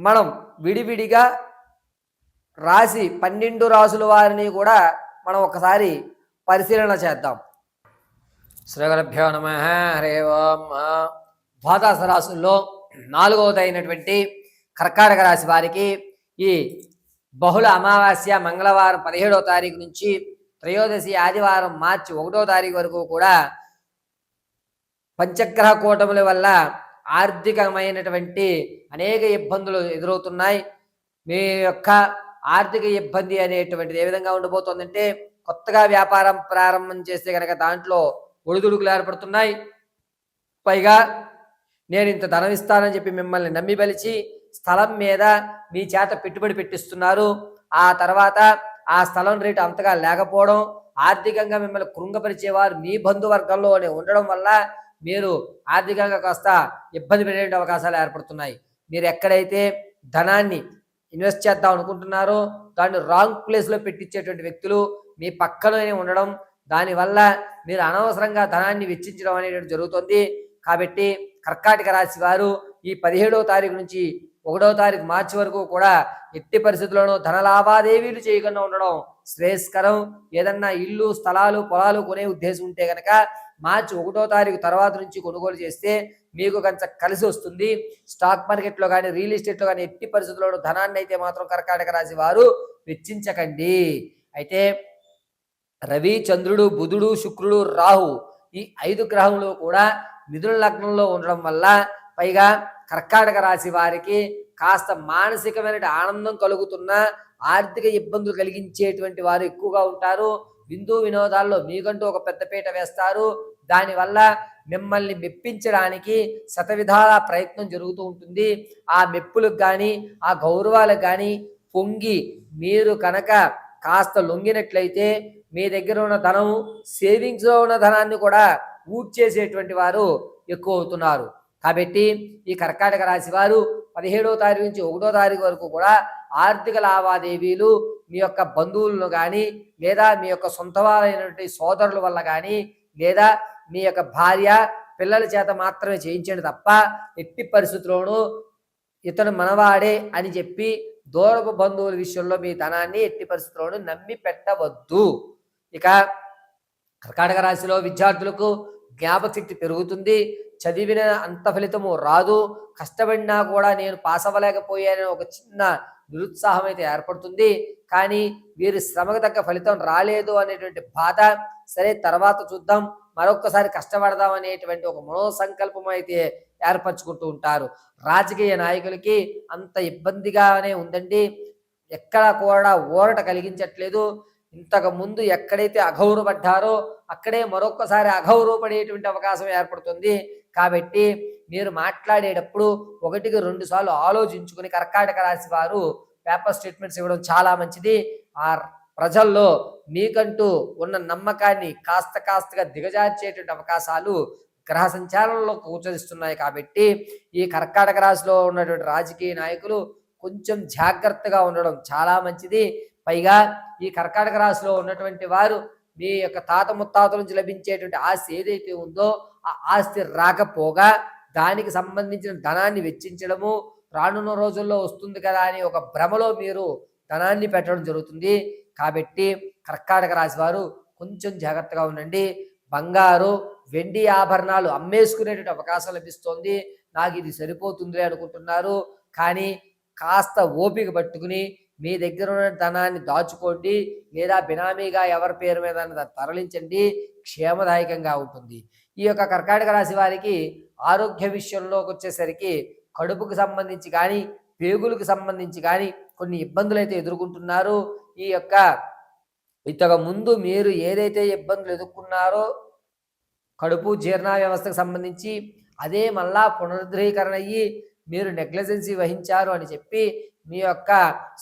మనం విడివిడిగా రాసి పన్నెండు రాసుల వారిని కూడా మనం ఒకసారి పరిశీలన చేద్దాం. శ్రీగురభ్యో నమ హరే ఓం. ద్వాదశ రాసుల్లో నాలుగవదైనటువంటి కర్కాటక రాశి వారికి ఈ బహుళ అమావాస్య మంగళవారం పదిహేడవ తారీఖు నుంచి త్రయోదశి ఆదివారం మార్చి ఒకటో తారీఖు వరకు కూడా పంచగ్రహ కూటముల వల్ల ఆర్థికమైనటువంటి అనేక ఇబ్బందులు ఎదురవుతున్నాయి. మీ యొక్క ఆర్థిక ఇబ్బంది అనేటువంటిది ఏ విధంగా ఉండబోతోందంటే కొత్తగా వ్యాపారం ప్రారంభం చేస్తే కనుక దాంట్లో ఒడిదుడుకులు ఏర్పడుతున్నాయి. పైగా నేను ఇంత ధనం ఇస్తానని చెప్పి మిమ్మల్ని నమ్మి బలిచి స్థలం మీద మీ చేత పెట్టుబడి పెట్టిస్తున్నారు. ఆ తర్వాత ఆ స్థలం రేటు అంతగా లేకపోవడం ఆర్థికంగా మిమ్మల్ని కృంగపరిచేవారు మీ బంధువర్గంలోనే ఉండడం వల్ల మీరు ఆర్థికంగా కాస్త ఇబ్బంది పడే అవకాశాలు ఏర్పడుతున్నాయి. మీరు ఎక్కడైతే ధనాన్ని ఇన్వెస్ట్ చేద్దాం అనుకుంటున్నారో దాన్ని రాంగ్ ప్లేస్లో పెట్టించేటువంటి వ్యక్తులు మీ పక్కలోనే ఉండడం దానివల్ల మీరు అనవసరంగా ధనాన్ని వెచ్చించడం అనేటువంటి జరుగుతుంది. కాబట్టి కర్కాటక రాశి వారు ఈ పదిహేడవ తారీఖు నుంచి ఒకటో తారీఖు మార్చి వరకు కూడా ఎట్టి పరిస్థితుల్లోనూ ధన లావాదేవీలు చేయకుండా ఉండడం శ్రేయస్కరం. ఏదన్నా ఇల్లు స్థలాలు పొలాలు కొనే ఉద్దేశం ఉంటే కనుక మార్చి ఒకటో తారీఖు తర్వాత నుంచి కొనుగోలు చేస్తే మీకు కొంచెం కలిసి వస్తుంది. స్టాక్ మార్కెట్లో కానీ రియల్ ఎస్టేట్లో కానీ ఎట్టి పరిస్థితుల్లోనూ ధనాన్ని అయితే మాత్రం కర్కాటక రాశి వారు వెచ్చించకండి. అయితే రవి చంద్రుడు బుధుడు శుక్రుడు రాహు ఈ ఐదు గ్రహములు కూడా మిథున లగ్నంలో ఉండడం వల్ల పైగా కర్కాటక రాశి వారికి కాస్త మానసికమైన ఆనందం కలుగుతున్న ఆర్థిక ఇబ్బందులు కలిగించేటువంటి వారు ఎక్కువగా ఉంటారు. విందు వినోదాల్లో మీకంటూ ఒక పెద్దపీట వేస్తారు. దానివల్ల మిమ్మల్ని మెప్పించడానికి శతవిధాల ప్రయత్నం జరుగుతూ ఉంటుంది. ఆ మెప్పులకు కానీ ఆ గౌరవాలకు కానీ పొంగి మీరు కనుక కాస్త లొంగినట్లయితే మీ దగ్గర ఉన్న ధనం సేవింగ్స్లో ఉన్న ధనాన్ని కూడా ఊడ్చేసేటువంటి వారు ఎక్కువ అవుతున్నారు. కాబట్టి ఈ కర్కాటక రాశి వారు పదిహేడవ తారీఖు నుంచి ఒకటో తారీఖు వరకు కూడా ఆర్థిక లావాదేవీలు మీ యొక్క బంధువులను కానీ లేదా మీ యొక్క సొంత వారైనటువంటి సోదరుల వల్ల కానీ లేదా మీ యొక్క భార్య పిల్లల చేత మాత్రమే చేయించండి తప్ప ఎట్టి పరిస్థితుల్లోనూ ఇతను మనవాడే అని చెప్పి దూరపు బంధువుల విషయంలో మీ ధనాన్ని ఎట్టి పరిస్థితుల్లోనూ నమ్మి పెట్టవద్దు. ఇక కర్కాటక రాశిలో విద్యార్థులకు జ్ఞాపకశక్తి పెరుగుతుంది. చదివిన అంత ఫలితము రాదు. కష్టపడినా కూడా నేను పాస్ అవ్వలేకపోయానని ఒక చిన్న నిరుత్సాహం అయితే ఏర్పడుతుంది. కానీ వీరి శ్రమకు తగ్గ ఫలితం రాలేదు అనేటువంటి బాధ. సరే తర్వాత చూద్దాం. మరొక్కసారి కష్టపడదాం అనేటువంటి ఒక మనోసంకల్పం అయితే ఏర్పరచుకుంటూ ఉంటారు. రాజకీయ నాయకులకి అంత ఇబ్బందిగానే ఉందండి. ఎక్కడ కూడా ఊరట కలిగించట్లేదు. ఇంతకు ముందు ఎక్కడైతే అగౌరవపడ్డారో అక్కడే మరొక్కసారి అగౌరవపడేటువంటి అవకాశం ఏర్పడుతుంది. కాబట్టి మీరు మాట్లాడేటప్పుడు ఒకటికి రెండు సార్లు ఆలోచించుకుని కర్కాటక రాశి వారు పేపర్ స్టేట్మెంట్స్ ఇవ్వడం చాలా మంచిది. ఆ ప్రజల్లో మీకంటూ ఉన్న నమ్మకాన్ని కాస్త కాస్తగా దిగజార్చేటువంటి అవకాశాలు గ్రహ సంచారంలో గోచరిస్తున్నాయి కాబట్టి ఈ కర్కాటక రాశిలో ఉన్నటువంటి రాజకీయ నాయకులు కొంచెం జాగ్రత్తగా ఉండడం చాలా మంచిది. పైగా ఈ కర్కాటక రాశిలో ఉన్నటువంటి వారు మీ యొక్క తాత ముత్తాతల నుంచి లభించేటువంటి ఆస్తి ఏదైతే ఉందో ఆ ఆస్తి రాకపోగా దానికి సంబంధించిన ధనాన్ని వెచ్చించడము రానున్న రోజుల్లో వస్తుంది కదా అని ఒక భ్రమలో మీరు ధనాన్ని పెట్టడం జరుగుతుంది. కాబట్టి కర్కాటక రాశి వారు కొంచెం జాగ్రత్తగా ఉండండి. బంగారు వెండి ఆభరణాలు అమ్మేసుకునేటువంటి అవకాశం లభిస్తోంది. నాకు ఇది సరిపోతుందిలే అనుకుంటున్నారు. కానీ కాస్త ఓపిక పట్టుకుని మీ దగ్గర ఉన్న ధనాన్ని దాచుకోండి. లేదా బినామీగా ఎవరి పేరు మీద తరలించండి. క్షేమదాయకంగా ఉంటుంది. ఈ యొక్క కర్కాటక రాశి వారికి ఆరోగ్య విషయంలోకి వచ్చేసరికి కడుపుకు సంబంధించి కానీ పేగులకు సంబంధించి కానీ కొన్ని ఇబ్బందులు అయితే ఎదుర్కొంటున్నారు. ఈ యొక్క ఇంతకు ముందు మీరు ఏదైతే ఇబ్బందులు ఎదుర్కొన్నారో కడుపు జీర్ణ వ్యవస్థకు సంబంధించి అదే మళ్ళా పునరుద్ధరీకరణ అయ్యి మీరు నెగ్లెజెన్సీ వహించారు అని చెప్పి మీ యొక్క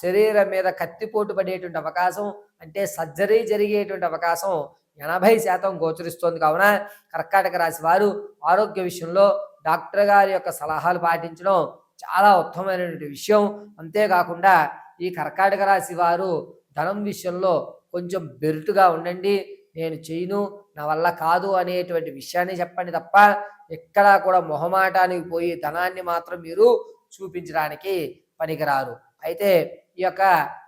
శరీరం మీద కత్తిపోటు పడేటువంటి అవకాశం అంటే సర్జరీ జరిగేటువంటి అవకాశం ఎనభై శాతం గోచరిస్తోంది. కావున కర్కాటక రాశి వారు ఆరోగ్య విషయంలో డాక్టర్ గారి యొక్క సలహాలు పాటించడం చాలా ఉత్తమమైనటువంటి విషయం. అంతేకాకుండా ఈ కర్కాటక రాశి వారు ధనం విషయంలో కొంచెం బెరుటుగా ఉండండి. నేను చేయను నా వల్ల కాదు అనేటువంటి విషయాన్ని చెప్పండి తప్ప ఎక్కడా కూడా మొహమాటానికి పోయి ధనాన్ని మాత్రం మీరు చూపించడానికి పనికిరారు. అయితే ఈ యొక్క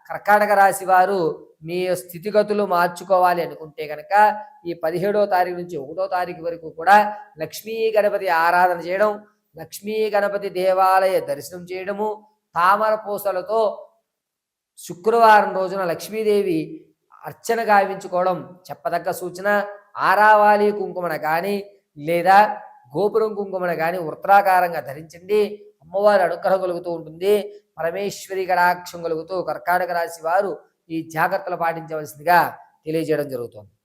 కర్కాటక రాశి వారు మీ స్థితిగతులు మార్చుకోవాలి అనుకుంటే కనుక ఈ పదిహేడో తారీఖు నుంచి ఒకటో తారీఖు వరకు కూడా లక్ష్మీ గణపతి ఆరాధన చేయడం లక్ష్మీ గణపతి దేవాలయ దర్శనం చేయడము తామర పూసలతో శుక్రవారం రోజున లక్ష్మీదేవి అర్చన గావించుకోవడం చెప్పదగ్గ సూచన. ఆరావాలి కుంకుమన కానీ లేదా గోపురం కుంకుమన కానీ వృత్రాకారంగా ధరించండి. అమ్మవారి అనుగ్రహం కలుగుతూ ఉంటుంది. పరమేశ్వరి కటాక్షం కలుగుతూ కర్కాటక రాశి వారు ఈ జాగ్రత్తలు పాటించవలసిందిగా తెలియజేయడం జరుగుతుంది.